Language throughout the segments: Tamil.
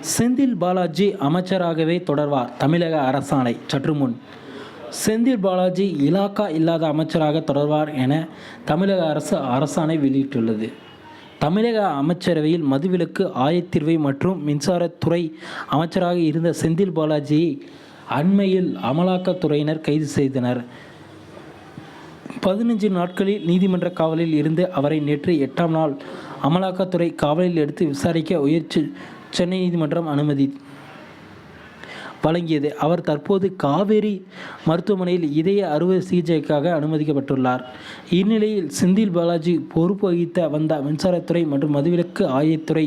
செந்தில் பாலாஜி அமைச்சராகவே தொடர்வார் தமிழக அரசாணை. சற்று முன் செந்தில் பாலாஜி இலாக்கா இல்லாத அமைச்சராக தொடர்வார் என தமிழக அரசு அரசாணை வெளியிட்டுள்ளது. தமிழக அமைச்சரவையில் மதுவிலக்கு ஆயத்தீர்வை மற்றும் மின்சாரத்துறை அமைச்சராக இருந்த செந்தில் பாலாஜியை அண்மையில் அமலாக்கத்துறையினர் கைது செய்தனர். பதினஞ்சு நாட்களில் நீதிமன்ற காவலில் இருந்து அவரை நேற்று எட்டாம் நாள் அமலாக்கத்துறை காவலில் எடுத்து விசாரிக்க உயர்ச்சி சென்னை நீதிமன்றம் அனுமதி வழங்கியது. அவர் தற்போது காவேரி மருத்துவமனையில் இதய அறுவை சிகிச்சைக்காக அனுமதிக்கப்பட்டுள்ளார். இந்நிலையில் செந்தில் பாலாஜி பொறுப்பு வகித்த வந்த மின்சாரத்துறை மற்றும் மதுவிலக்கு ஆயத்துறை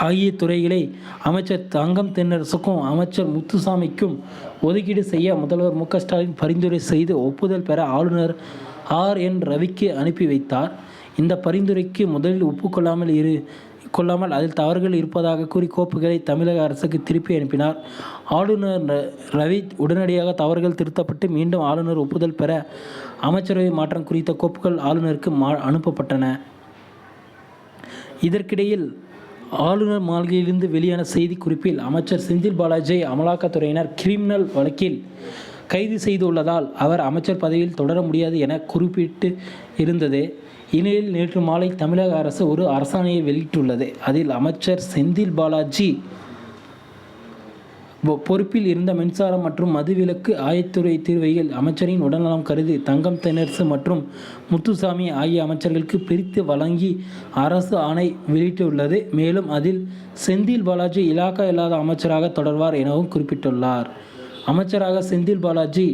ஆகிய துறைகளை அமைச்சர் தங்கம் தென்னரசுக்கும் அமைச்சர் முத்துசாமிக்கும் ஒதுக்கீடு செய்ய முதல்வர் மு. ஸ்டாலின் பரிந்துரை செய்து ஒப்புதல் பெற ஆளுநர் ஆர். என். ரவிக்கு அனுப்பி வைத்தார். இந்த பரிந்துரைக்கு முதலில் ஒப்புக்கொள்ளாமல் இரு கொள்ளாமல் அதில் தவறுகள் இருப்பதாக கூறி கோப்புகளை தமிழக அரசுக்கு திருப்பி அனுப்பினார். ஆளுநர் ர- ரவி உடனடியாக தவறுகள் திருத்தப்பட்டு மீண்டும் ஆளுநர் ஒப்புதல் பெற அமைச்சரவை மாற்றம் குறித்த கோப்புகள் ஆளுநருக்கு மா அனுப்பப்பட்டன. இதற்கிடையில் ஆளுநர் மாளிகையிலிருந்து வெளியான செய்திக்குறிப்பில் அமைச்சர் செந்தில் பாலாஜியை அமலாக்கத்துறையினர் கிரிமினல் வழக்கில் கைது செய்துள்ளதால் அவர் அமைச்சர் பதவியில் தொடர முடியாது என குறிப்பிட்டு இருந்தது. இந்நிலையில் நேற்று மாலை தமிழக அரசு ஒரு அரசாணையை வெளியிட்டுள்ளது. அதில் அமைச்சர் செந்தில் பாலாஜி பொ- பொறுப்பில் இருந்த மின்சாரம் மற்றும் மதுவிலக்கு ஆயத்துறை தீர்வையில் அமைச்சரின் உடல்நலம் கருதி தங்கம் தென்னரசு மற்றும் முத்துசாமி ஆகிய அமைச்சர்களுக்கு பிரித்து வழங்கி அரசு ஆணை வெளியிட்டுள்ளது. மேலும் அதில் செந்தில் பாலாஜி இலாக்கா இல்லாத அமைச்சராக தொடர்வார் எனவும் குறிப்பிட்டுள்ளார். அமைச்சராக செந்தில் பாலாஜி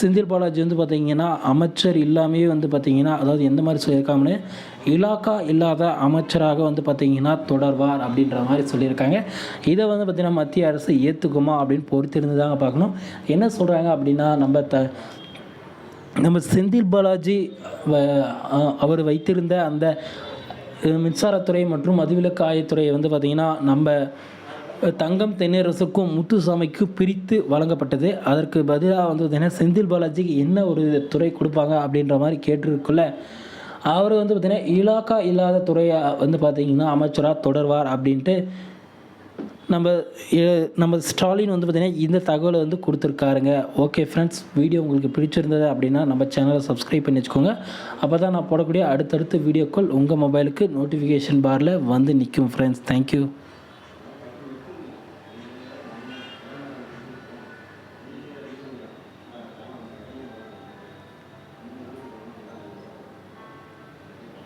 செந்தில் பாலாஜி வந்து பார்த்தீங்கன்னா அமைச்சர் இல்லாமையே வந்து பார்த்தீங்கன்னா அதாவது எந்த மாதிரி சொல்லியிருக்காங்கன்னு இலாக்கா இல்லாத அமைச்சராக வந்து பார்த்தீங்கன்னா தொடர்வார் அப்படின்ற மாதிரி சொல்லியிருக்காங்க. இதை வந்து பார்த்திங்கன்னா மத்திய அரசு ஏற்றுக்குமா அப்படின்னு பொறுத்திருந்து தாங்க பார்க்கணும். என்ன சொல்கிறாங்க அப்படின்னா நம்ம த நம்ம செந்தில் பாலாஜி வ- அவர் வைத்திருந்த அந்த மின்சாரத்துறை மற்றும் மதுவிலக்கு ஆயத்துறையை வந்து பார்த்திங்கன்னா நம்ம தங்கம் தென்னரசுக்கும் முத்துசாமிக்கும் பிரித்து வழங்கப்பட்டது. அதற்கு பதிலாக வந்து பார்த்திங்கன்னா செந்தில் பாலாஜிக்கு என்ன ஒரு துறை கொடுப்பாங்க அப்படின்ற மாதிரி கேட்டிருக்குள்ள அவர் வந்து பார்த்திங்கன்னா இலாக்கா இல்லாத துறையாக வந்து பார்த்திங்கன்னா அமைச்சராக தொடர்வார் அப்படின்ட்டு நம்ம நம்ம ஸ்டாலின் வந்து பார்த்திங்கன்னா இந்த தகவலை வந்து கொடுத்துருக்காருங்க. ஓகே ஃப்ரெண்ட்ஸ் வீடியோ உங்களுக்கு பிடிச்சிருந்தது அப்படின்னா நம்ம சேனலை சப்ஸ்கிரைப் பண்ணி வச்சுக்கோங்க. அப்போ தான் நான் போடக்கூடிய அடுத்தடுத்த வீடியோக்கள் உங்கள் மொபைலுக்கு நோட்டிஃபிகேஷன் பாரில் வந்து நிற்கும் ஃப்ரெண்ட்ஸ் தேங்க்யூ